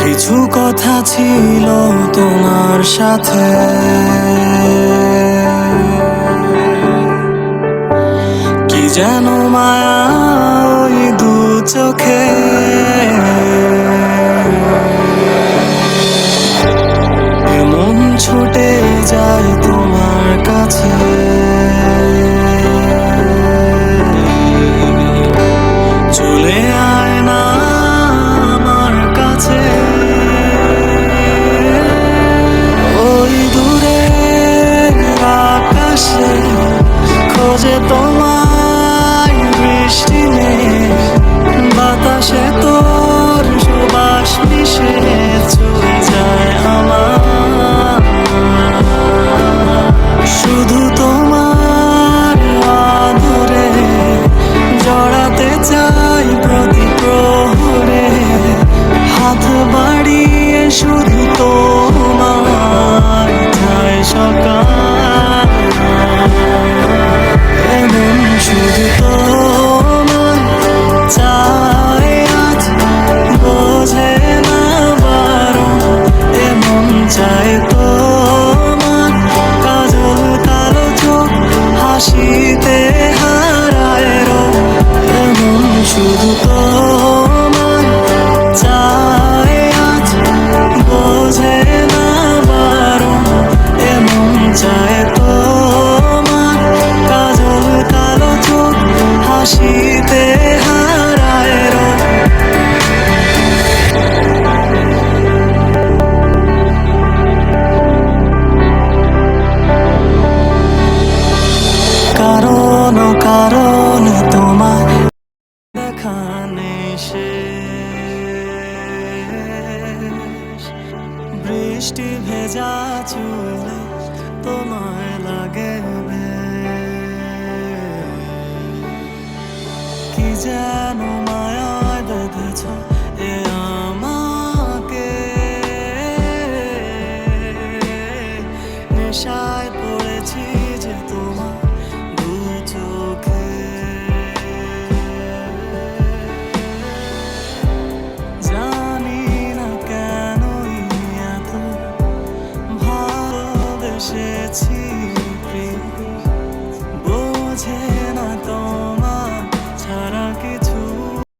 কিছু কথা ছিল তোমার সাথে। কি যেন মায়া ওই দু চোখে। বৃষ্টি নেই বাতাসে তো শুধু তো শেষ। বৃষ্টি ভেজা চুলে তোমায় লাগে কি যেন এসেছি বোঝে